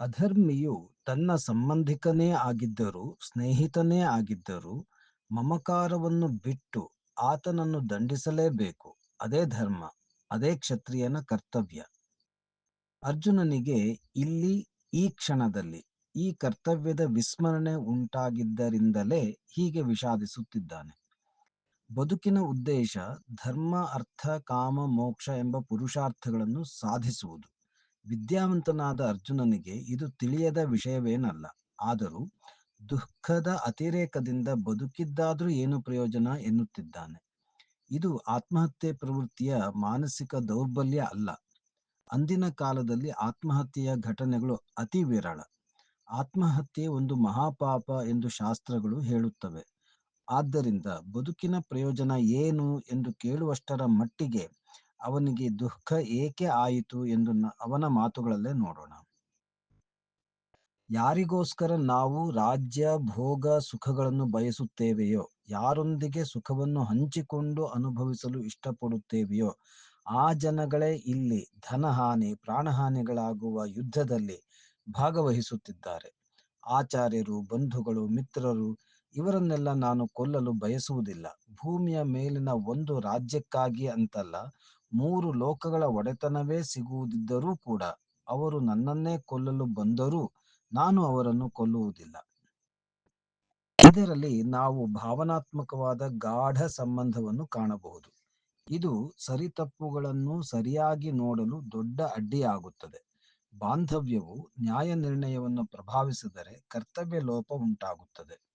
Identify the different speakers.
Speaker 1: ಅಧರ್ಮಿಯು ತನ್ನ ಸಂಬಂಧಿಕನೇ ಆಗಿದ್ದರೂ, ಸ್ನೇಹಿತನೇ ಆಗಿದ್ದರೂ ಮಮಕಾರವನ್ನು ಬಿಟ್ಟು ಆತನನ್ನು ದಂಡಿಸಲೇಬೇಕು. ಅದೇ ಧರ್ಮ, ಅದೇ ಕ್ಷತ್ರಿಯನ ಕರ್ತವ್ಯ. ಅರ್ಜುನನಿಗೆ ಇಲ್ಲಿ, ಈ ಕ್ಷಣದಲ್ಲಿ, ಈ ಕರ್ತವ್ಯದ ವಿಸ್ಮರಣೆ ಉಂಟಾಗಿದ್ದರಿಂದಲೇ ಹೀಗೆ ವಿಷಾದಿಸುತ್ತಿದ್ದಾನೆ. ಬದುಕಿನ ಉದ್ದೇಶ ಧರ್ಮ, ಅರ್ಥ, ಕಾಮ, ಮೋಕ್ಷ ಎಂಬ ಪುರುಷಾರ್ಥಗಳನ್ನು ಸಾಧಿಸುವುದು. ವಿದ್ಯಾವಂತನಾದ ಅರ್ಜುನನಿಗೆ ಇದು ತಿಳಿಯದ ವಿಷಯವೇನಲ್ಲ. ಆದರೂ ದುಃಖದ ಅತಿರೇಕದಿಂದ ಬದುಕಿದ್ದಾದರೂ ಏನು ಪ್ರಯೋಜನ ಎನ್ನುತ್ತಿದ್ದಾನೆ. ಇದು ಆತ್ಮಹತ್ಯೆ ಪ್ರವೃತ್ತಿಯ ಮಾನಸಿಕ ದೌರ್ಬಲ್ಯ ಅಲ್ಲ. ಅಂದಿನ ಕಾಲದಲ್ಲಿ ಆತ್ಮಹತ್ಯೆಯ ಘಟನೆಗಳು ಅತಿ ವಿರಳ. ಆತ್ಮಹತ್ಯೆ ಒಂದು ಮಹಾಪಾಪ ಎಂದು ಶಾಸ್ತ್ರಗಳು ಹೇಳುತ್ತವೆ. ಆದ್ದರಿಂದ ಬದುಕಿನ ಪ್ರಯೋಜನ ಏನು ಎಂದು ಕೇಳುವಷ್ಟರ ಮಟ್ಟಿಗೆ ಅವನಿಗೆ ದುಃಖ ಏಕೆ ಆಯಿತು ಎಂದು ಅವನ ಮಾತುಗಳಲ್ಲೇ ನೋಡೋಣ. ಯಾರಿಗೋಸ್ಕರ ನಾವು ರಾಜ್ಯ, ಭೋಗ, ಸುಖಗಳನ್ನು ಬಯಸುತ್ತೇವೆಯೋ, ಯಾರೊಂದಿಗೆ ಸುಖವನ್ನು ಹಂಚಿಕೊಂಡು ಅನುಭವಿಸಲು ಇಷ್ಟಪಡುತ್ತೇವೆಯೋ, ಆ ಜನಗಳೇ ಇಲ್ಲಿ ಧನಹಾನಿ, ಪ್ರಾಣಹಾನಿಗಳಾಗುವ ಯುದ್ಧದಲ್ಲಿ ಭಾಗವಹಿಸುತ್ತಿದ್ದಾರೆ. ಆಚಾರ್ಯರು, ಬಂಧುಗಳು, ಮಿತ್ರರು, ಇವರನ್ನೆಲ್ಲ ನಾನು ಕೊಲ್ಲಲು ಬಯಸುವುದಿಲ್ಲ. ಭೂಮಿಯ ಮೇಲಿನ ಒಂದು ರಾಜ್ಯಕ್ಕಾಗಿ ಅಂತಲ್ಲ ಮೂರು ಲೋಕಗಳ ಒಡೆತನವೇ ಸಿಗುವುದಿದ್ದರೂ ಕೂಡ ಅವರು ನನ್ನನ್ನೇ ಕೊಲ್ಲಲು ಬಂದರೂ ನಾನು ಅವರನ್ನು ಕೊಲ್ಲುವುದಿಲ್ಲ. ಇದರಲ್ಲಿ ನಾವು ಭಾವನಾತ್ಮಕವಾದ ಗಾಢ ಸಂಬಂಧವನ್ನು ಕಾಣಬಹುದು. ಇದು ಸರಿತಪ್ಪುಗಳನ್ನು ಸರಿಯಾಗಿ ನೋಡಲು ದೊಡ್ಡ ಅಡ್ಡಿಯಾಗುತ್ತದೆ. ಬಾಂಧವ್ಯವು ನ್ಯಾಯ ನಿರ್ಣಯವನ್ನು ಪ್ರಭಾವಿಸಿದರೆ ಕರ್ತವ್ಯ ಲೋಪ ಉಂಟಾಗುತ್ತದೆ.